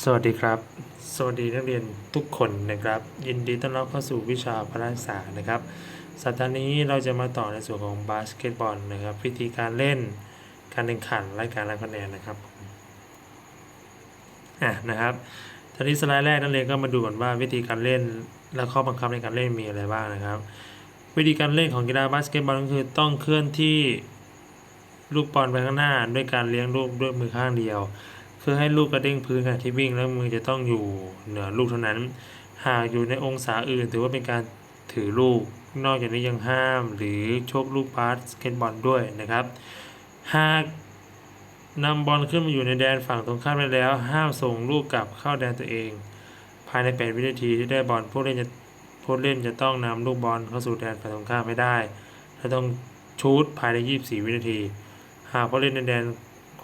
สวัสดีครับ สวัสดีนักเรียนทุกคนนะครับ ยินดีต้อนรับเข้าสู่วิชาพละศึกษานะครับ สัปดาห์นี้เราจะมาต่อในส่วนของบาสเกตบอลนะครับ วิธีการเล่น การแข่งขันและการรับคะแนนนะครับ อะนะครับทีนี้สไลด์แรกนักเรียนก็มาดูก่อนว่าวิธีการเล่นและข้อบังคับในการเล่นมีอะไรบ้างนะครับ วิธีการเล่นของกีฬาบาสเกตบอลก็คือต้องเคลื่อนที่ลูกบอลไปข้างหน้า ด้วยการเลี้ยงลูกด้วยมือข้างเดียว คือให้ลูกกระเด้งพื้นขณะที่วิ่งแล้วมือจะต้องอยู่เหนือลูกเท่านั้น หากอยู่ในองศาอื่น ถือว่าเป็นการถือลูก นอกจากนี้ยังห้าม หรือโชกลูกบาสเกตบอลด้วยนะครับ หากนำบอลขึ้นมาอยู่ในแดนฝั่งตรงข้ามไปแล้ว ห้ามส่งลูกกลับเข้าแดนตัวเอง ภายใน 8 วินาทีที่ได้บอลผู้เล่นจะผู้เล่นจะต้องนำลูกบอลเข้าสู่แดนฝั่งตรงข้ามไม่ได้และต้องชูตภายใน 24 วินาที หากผู้เล่นในแดน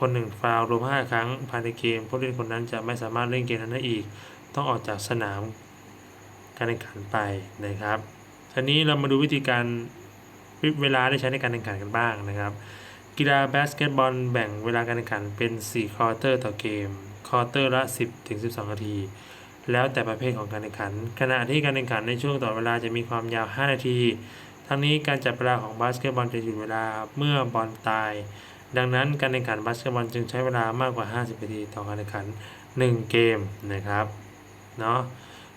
คนหนึ่งฟาวล์รวม 5 ครั้งภายในเกม ผู้เล่นคนนั้นจะไม่สามารถเล่นเกมนั้นได้อีก ต้องออกจากสนามการแข่งขันไปนะครับทีนี้เรามาดูวิธีการเวลาที่ใช้ในการแข่งขันกันบ้างนะครับ กีฬาบาสเกตบอลแบ่งเวลาการแข่งขันเป็น4ควอเตอร์ต่อเกมควอเตอร์ละ 10ถึง12 นาที แล้วแต่ประเภทของการแข่งขัน ขณะที่การแข่งขันในช่วงต่อเวลาจะมีความยาว 5 นาที ทั้งนี้การจับเวลาของบาสเกตบอลจะหยุดเวลาเมื่อบอลตาย ดังนั้นการแข่งขันบาสเกตบอลจึงใช้เวลามากกว่า 50 นาทีต่อการแข่งขัน 1 เกมนะครับเนาะ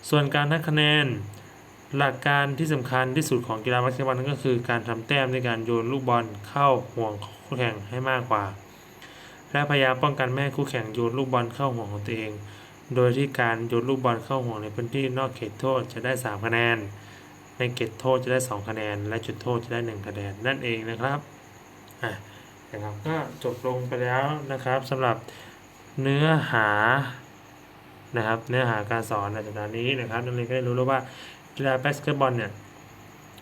ส่วนการนับคะแนนหลักการที่สำคัญที่สุดของกีฬาบาสเกตบอลนั่นก็คือการทำแต้มในการโยนลูกบอลเข้าห่วงของคู่แข่งให้มากกว่า และพยายามป้องกันไม่ให้คู่แข่งโยนลูกบอลเข้าห่วงของตัวเอง โดยที่การโยนลูกบอลเข้าห่วงในพื้นที่นอกเขตโทษจะได้ 3 คะแนน ในเขตโทษจะได้ 2 คะแนน และจุดโทษจะได้ 1 คะแนนนั่นเองนะครับอะ นะครับก็จบลงไปแล้วนะครับสำหรับเนื้อหานะครับเนื้อหาการสอนในสัปดาห์นี้นะครับนักเรียนก็ได้รู้แล้วว่ากีฬาบาสเกตบอลเนี่ย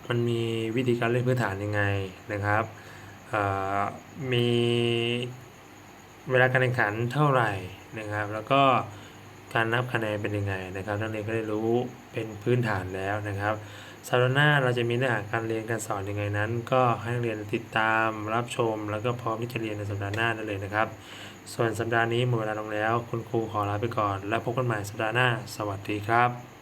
มันมีวิธีการเล่นพื้นฐานยังไงนะครับมีเวลาการแข่งขันเท่าไหร่นะครับ แล้วก็การนับคะแนนเป็นยังไงนะครับนักเรียนก็ได้รู้เป็นพื้นฐานแล้วนะครับ สัปดาห์หน้าเราจะมีเนื้อหาการเรียนการสอนยังไงนั้น ก็ให้นักเรียนติดตามรับชม แล้วก็พร้อมที่จะเรียนในสัปดาห์หน้านั่นเลยนะครับ ส่วนสัปดาห์นี้หมดเวลาลงแล้ว คุณครูขอลาไปก่อน แล้วพบกันใหม่สัปดาห์หน้า สวัสดีครับ